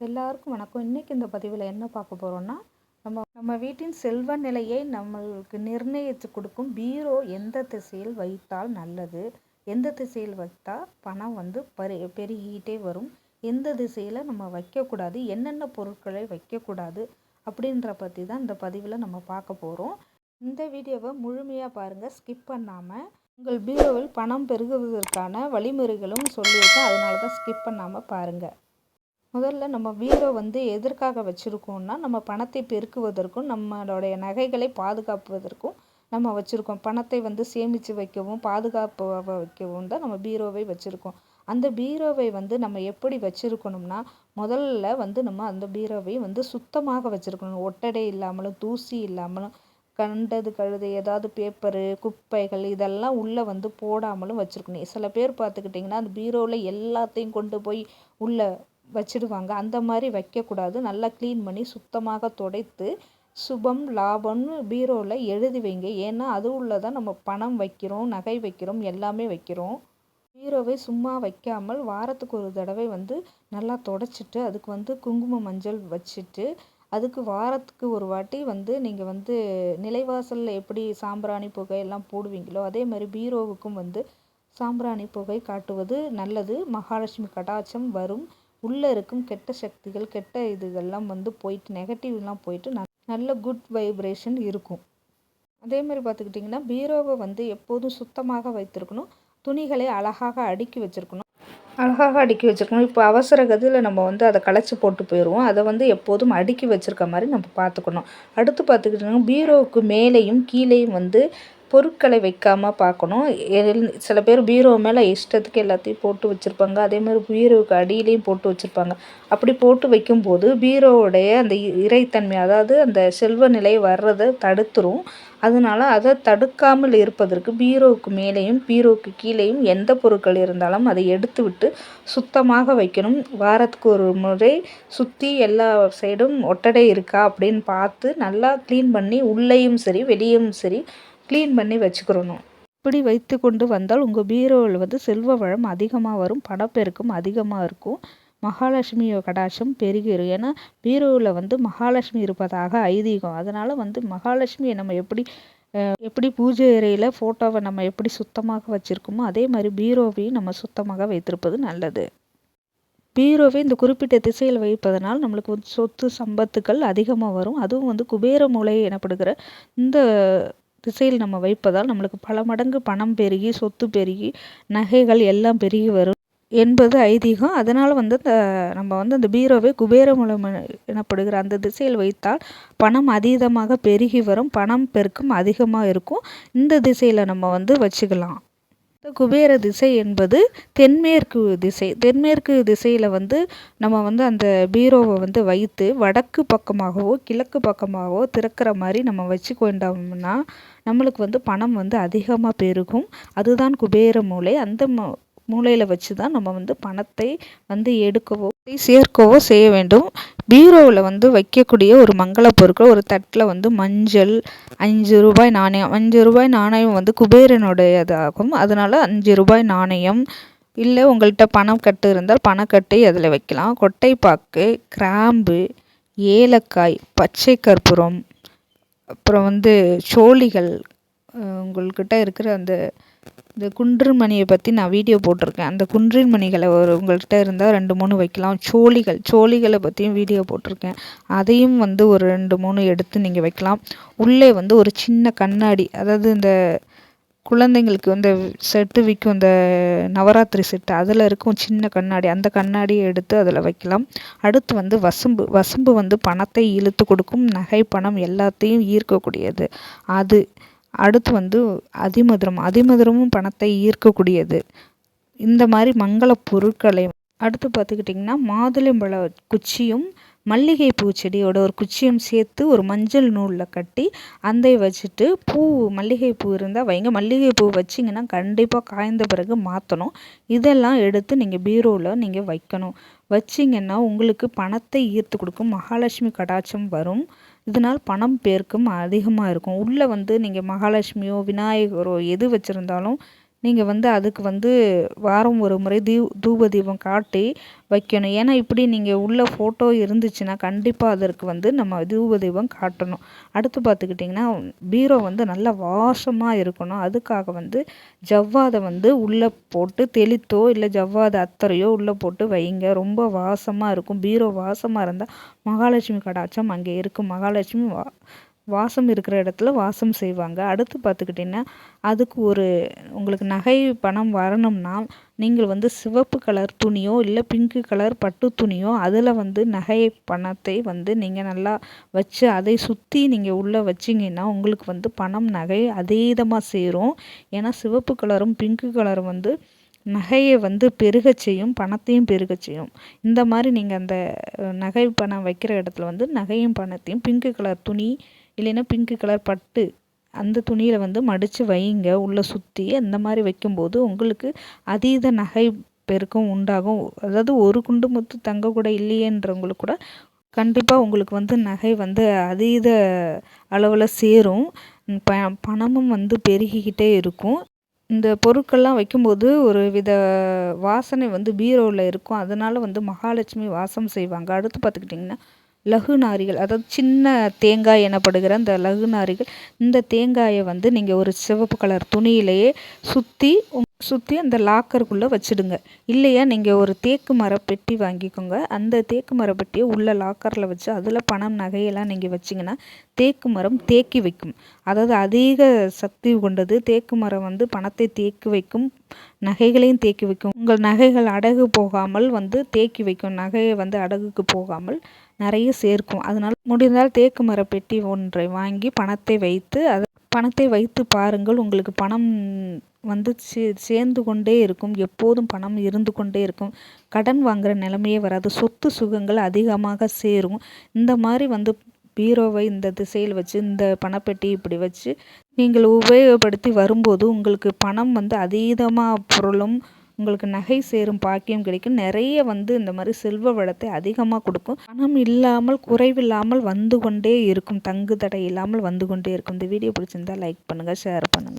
எல்லாருக்கும் வணக்கம். இன்றைக்கி இந்த பதிவில் என்ன பார்க்க போகிறோன்னா நம்ம நம்ம வீட்டின் செல்வ நிலையை நம்மளுக்கு நிர்ணயித்து கொடுக்கும் பீரோ எந்த திசையில் வைத்தால் நல்லது? எந்த திசையில் வைத்தால் பணம் வந்து பரி பெருகிக்கிட்டே வரும்? எந்த திசையில் நம்ம வைக்கக்கூடாது? என்னென்ன பொருட்களை வைக்கக்கூடாது? அப்படின்ற பற்றி தான் இந்த பதிவில் நம்ம பார்க்க போகிறோம் இந்த வீடியோவை முழுமையாக பாருங்கள் ஸ்கிப் பண்ணாமல் உங்கள் பீரோவில் பணம் பெருகுவதற்கான வழிமுறைகளும் சொல்லியிருக்கேன். அதனால தான் ஸ்கிப் பண்ணாமல் பாருங்கள் முதல்ல நம்ம பீரோ வந்து எதற்காக வச்சுருக்கோம்னா நம்ம பணத்தை பெருக்குவதற்கும் நம்மளுடைய நகைகளை பாதுகாப்பதற்கும் நம்ம வச்சுருக்கோம். பணத்தை வந்து சேமித்து வைக்கவும் பாதுகாப்பு வைக்கவும் தான் நம்ம பீரோவை வச்சுருக்கோம். அந்த பீரோவை வந்து நம்ம எப்படி வச்சுருக்கணும்னா முதல்ல வந்து நம்ம அந்த பீரோவை வந்து சுத்தமாக வச்சுருக்கணும். ஒட்டடை இல்லாமலும் தூசி இல்லாமலும் கண்டது கழுது ஏதாவது பேப்பரு குப்பைகள் இதெல்லாம் உள்ளே வந்து போடாமலும் வச்சுருக்கணும். சில பேர் பார்த்துக்கிட்டிங்கன்னா அந்த பீரோவில் எல்லாத்தையும் கொண்டு போய் உள்ளே வச்சிடுவாங்க அந்த மாதிரி வைக்கக்கூடாது. நல்லா க்ளீன் பண்ணி சுத்தமாக துடைத்து சுபம் லாபம்னு பீரோவில் எழுதி வைங்க. ஏன்னா அது உள்ள தான் நம்ம பணம் வைக்கிறோம் நகை வைக்கிறோம் எல்லாமே வைக்கிறோம். பீரோவை சும்மா வைக்காமல் வாரத்துக்கு ஒரு தடவை வந்து நல்லா தொடச்சிட்டு அதுக்கு வந்து குங்கும மஞ்சள் வச்சுட்டு அதுக்கு வாரத்துக்கு ஒரு வாட்டி வந்து நீங்கள் வந்து நிலைவாசலில் எப்படி சாம்பிராணி புகை எல்லாம் போடுவீங்களோ அதே மாதிரி பீரோவுக்கும் வந்து சாம்பிராணி புகை காட்டுவது நல்லது. மகாலட்சுமி கடாட்சம் வரும். உள்ளே இருக்கும் கெட்ட சக்திகள் கெட்ட இதுகள்லாம் வந்து போயிட்டு நெகட்டிவ்லாம் போயிட்டு நல்ல குட் வைப்ரேஷன் இருக்கும். அதே மாதிரி பார்த்துக்கிட்டிங்கன்னா பீரோவை வந்து எப்போதும் சுத்தமாக வைத்திருக்கணும். துணிகளை அழகாக அடுக்கி வச்சுருக்கணும். அழகாக அடுக்கி வச்சுருக்கணும். இப்போ அவசர கதியில் நம்ம வந்து அதை களைச்சி போட்டு போயிடுவோம். அதை வந்து எப்போதும் அடுக்கி வச்சுருக்க மாதிரி நம்ம பார்த்துக்கணும். அடுத்து பார்த்துக்கிட்டிங்கன்னா பீரோவுக்கு மேலேயும் கீழேயும் வந்து பொருட்களை வைக்காமல் பார்க்கணும். சில பேர் பீரோ மேலே இஷ்டத்துக்கு எல்லாத்தையும் போட்டு வச்சுருப்பாங்க. அதே மாதிரி பீரோவுக்கு அடியிலையும் போட்டு வச்சுருப்பாங்க. அப்படி போட்டு வைக்கும்போது பீரோவுடைய அந்த இறைத்தன்மை அதாவது அந்த செல்வ நிலை வர்றதை தடுத்துரும். அதனால அதை தடுக்காமல் இருப்பதற்கு பீரோவுக்கு மேலேயும் பீரோவுக்கு கீழேயும் எந்த பொருட்கள் இருந்தாலும் அதை எடுத்து விட்டு சுத்தமாக வைக்கணும். வாரத்துக்கு ஒரு முறை சுற்றி எல்லா சைடும் ஒட்டடை இருக்கா அப்படின்னு பார்த்து நல்லா க்ளீன் பண்ணி உள்ளேயும் சரி வெளியும் சரி க்ளீன் பண்ணி வச்சுக்கிறணும். இப்படி வைத்து கொண்டு வந்தால் உங்கள் பீரோவில் வந்து செல்வ வளம் அதிகமாக வரும் பணப்பெருக்கம் அதிகமாக இருக்கும். மகாலட்சுமி கடாட்சம் பெருகிடும் ஏன்னா பீரோவில் வந்து மகாலட்சுமி இருப்பதாக ஐதீகம். அதனால் வந்து மகாலட்சுமியை நம்ம எப்படி எப்படி பூஜை அறையில் ஃபோட்டோவை நம்ம எப்படி சுத்தமாக வச்சுருக்கோமோ அதே மாதிரி பீரோவையும் நம்ம சுத்தமாக வைத்திருப்பது நல்லது. பீரோவை இந்த குறிப்பிட்ட திசையில் வைப்பதனால் நம்மளுக்கு வந்து சொத்து சம்பத்துக்கள் அதிகமாக வரும். அதுவும் வந்து குபேர மூளை எனப்படுகிற இந்த திசையில் நம்ம வைப்பதால் நம்மளுக்கு பல மடங்கு பணம் பெருகி சொத்து பெருகி நகைகள் எல்லாம் பெருகி வரும் என்பது ஐதீகம். அதனால் வந்து இந்த நம்ம வந்து அந்த பீரோவை குபேரமூலம் எனப்படுகிற அந்த திசையில் வைத்தால் பணம் அதீதமாக பெருகி வரும் பணம் பெருக்கம் அதிகமாக இருக்கும். இந்த திசையில் நம்ம வந்து வச்சுக்கலாம். குபேர திசை என்பது தென்மேற்கு திசை. தென்மேற்கு திசையில் வந்து நம்ம வந்து அந்த பீரோவை வந்து வைத்து வடக்கு பக்கமாகவோ கிழக்கு பக்கமாகவோ திறக்கிற மாதிரி நம்ம வச்சு கொண்டோம்னா நம்மளுக்கு வந்து பணம் வந்து அதிகமாக பெருகும். அதுதான் குபேர மூலை. அந்த மூலையில் வச்சு தான் நம்ம வந்து பணத்தை வந்து எடுக்கவோ சேர்க்கவோ செய்ய வேண்டும். பீரோவில் வந்து வைக்கக்கூடிய ஒரு மங்கள பொருட்கள் ஒரு தட்டில் வந்து மஞ்சள் அஞ்சு ரூபாய் நாணயம். அஞ்சு ரூபாய் நாணயம் வந்து குபேரனுடையதாகும். அதனால் அஞ்சு ரூபாய் நாணயம். இல்லை உங்கள்கிட்ட பணம் கட்டு இருந்தால் பணக்கட்டை அதில் வைக்கலாம். கொட்டைப்பாக்கு கிராம்பு ஏலக்காய் பச்சை கற்பூரம் அப்புறம் வந்து சோழிகள் உங்கள்கிட்ட இருக்கிற அந்த இந்த குன்று மணியை பற்றி நான் வீடியோ போட்டிருக்கேன். அந்த குன்றின் மணிகளை ஒரு உங்கள்கிட்ட இருந்தால் ரெண்டு மூணு வைக்கலாம். சோழிகள் சோழிகளை பற்றியும் வீடியோ போட்டிருக்கேன். அதையும் வந்து ஒரு ரெண்டு மூணு எடுத்து நீங்கள் வைக்கலாம். உள்ளே வந்து ஒரு சின்ன கண்ணாடி அதாவது இந்த குழந்தைங்களுக்கு இந்த செட்டு விற்கும் இந்த நவராத்திரி செட்டு அதில் இருக்கும் சின்ன கண்ணாடி அந்த கண்ணாடியை எடுத்து அதில் வைக்கலாம். அடுத்து வந்து வசம்பு வசம்பு வந்து பணத்தை இழுத்து கொடுக்கும் நகை பணம் எல்லாத்தையும் ஈர்க்கக்கூடியது. அது அடுத்து வந்து அதிமதுரம். அதிமதுரமும் பணத்தை ஈர்க்கக்கூடியது. இந்த மாதிரி மங்கள பொருட்களை அடுத்து பார்த்துக்கிட்டிங்கன்னா மாதுளம்பழ குச்சியும் மல்லிகைப்பூ செடியோட ஒரு குச்சியும் சேர்த்து ஒரு மஞ்சள் நூலில் கட்டி அந்த வச்சுட்டு பூ மல்லிகைப்பூ இருந்தால் வைங்க. மல்லிகைப்பூ வச்சிங்கன்னா கண்டிப்பாக காய்ந்த பிறகு மாற்றணும் இதெல்லாம் எடுத்து நீங்கள் பீரோவில் நீங்கள் வைக்கணும். வச்சிங்கன்னா உங்களுக்கு பணத்தை ஈர்த்து கொடுக்கும். மகாலட்சுமி கடாட்சம் வரும். இதனால் பணம் பெருக்கம் அதிகமாக இருக்கும். உள்ளே வந்து நீங்கள் மகாலட்சுமியோ விநாயகரோ எது வச்சுருந்தாலும் நீங்கள் வந்து அதுக்கு வந்து வாரம் ஒரு முறை தீ தூப தீபம் காட்டி வைக்கணும். ஏன்னா இப்படி நீங்கள் உள்ள ஃபோட்டோ இருந்துச்சுன்னா கண்டிப்பாக அதற்கு வந்து நம்ம தூப தீபம் காட்டணும். அடுத்து பார்த்துக்கிட்டிங்கன்னா பீரோ வந்து நல்லா வாசமாக இருக்கணும். அதுக்காக வந்து ஜவ்வாதை வந்து உள்ளே போட்டு தெளித்தோ இல்லை ஜவ்வாதை அத்தரையோ உள்ளே போட்டு வைங்க. ரொம்ப வாசமாக இருக்கும். பீரோ வாசமாக இருந்தால் மகாலட்சுமி கடாச்சம் அங்கே இருக்கும். மகாலட்சுமி வா வாசம் இருக்கிற இடத்துல வாசம் செய்வாங்க. அடுத்து பார்த்துக்கிட்டிங்கன்னா அதுக்கு ஒரு உங்களுக்கு நகை பணம் வரணும்னா நீங்கள் வந்து சிவப்பு கலர் துணியோ இல்லை பிங்க்கு கலர் பட்டு துணியோ அதில் வந்து நகை பணத்தை வந்து நீங்கள் நல்லா வச்சு அதை சுற்றி நீங்கள் உள்ளே வச்சிங்கன்னா உங்களுக்கு வந்து பணம் நகை அதீதமாக சேரும். ஏன்னா சிவப்பு கலரும் பிங்க்கு கலரும் வந்து நகையை வந்து பெருகச் செய்யும் பணத்தையும் பெருகச் செய்யும். இந்த மாதிரி நீங்கள் அந்த நகை பணம் வைக்கிற இடத்துல வந்து நகையும் பணத்தையும் பிங்க்கு கலர் துணி இல்லைன்னா பிங்க்கு கலர் பட்டு அந்த துணியில் வந்து மடித்து வைங்க உள்ளே சுற்றி அந்த மாதிரி வைக்கும்போது உங்களுக்கு அதீத நகை பெருக்கம் உண்டாகும். அதாவது ஒரு குண்டு முத்து தங்க கூட இல்லையேன்றவங்களுக்கு கூட கண்டிப்பாக உங்களுக்கு வந்து நகை வந்து அதீத அளவில் சேரும். ப பணமும் வந்து பெருகிக்கிட்டே இருக்கும். இந்த பொருட்கள்லாம் வைக்கும்போது ஒரு வித வாசனை வந்து பீரோவில் இருக்கும். அதனால் வந்து மகாலட்சுமி வாசம் செய்வாங்க. அடுத்து பார்த்துக்கிட்டிங்கன்னா லகு நாரிகள். அதாவது சின்ன தேங்காய் எனப்படுகிற அந்த லகு நாரிகள். இந்த தேங்காயை வந்து நீங்கள் ஒரு சிவப்பு கலர் துணியிலேயே சுற்றி சுற்றி அந்த லாக்கருக்குள்ளே வச்சுடுங்க. இல்லையா நீங்கள் ஒரு தேக்கு மர பெட்டி வாங்கிக்கோங்க. அந்த தேக்கு மர பெட்டியை உள்ள லாக்கரில் வச்சு அதில் பணம் நகையெல்லாம் நீங்கள் வச்சிங்கன்னா தேக்கு மரம் தேக்கி வைக்கும். அதாவது அதிக சக்தி கொண்டது தேக்கு மரம் வந்து பணத்தை தேக்கி வைக்கும் நகைகளையும் தேக்கி வைக்கும். உங்கள் நகைகள் அடகு போகாமல் வந்து தேக்கி வைக்கும். நகையை வந்து அடகுக்கு போகாமல் நிறைய சேர்க்கும். அதனால் முடிந்தால் தேக்கு மர பெட்டி ஒன்றை வாங்கி பணத்தை வைத்து அதை பணத்தை வைத்து பாருங்கள். உங்களுக்கு பணம் வந்து சே சேர்ந்து கொண்டே இருக்கும். எப்போதும் பணம் இருந்து கொண்டே இருக்கும். கடன் வாங்குகிற நிலைமையே வராது. சொத்து சுகங்கள் அதிகமாக சேரும். இந்த மாதிரி வந்து பீரோவை இந்த திசையில் வச்சு இந்த பணப்பெட்டி இப்படி வச்சு நீங்கள் உபயோகப்படுத்தி வரும்போது உங்களுக்கு பணம் வந்து அதீதமாக பொருளும் உங்களுக்கு நகை சேரும் பாக்கியம் கிடைக்கும். நிறைய வந்து இந்த மாதிரி செல்வ வளத்தை அதிகமாக கொடுக்கும். பணம் இல்லாமல் குறைவில்லாமல் வந்து கொண்டே இருக்கும். தங்கு தடை இல்லாமல் வந்து கொண்டே இருக்கும். இந்த வீடியோ பிடிச்சிருந்தா லைக் பண்ணுங்கள் ஷேர் பண்ணுங்கள்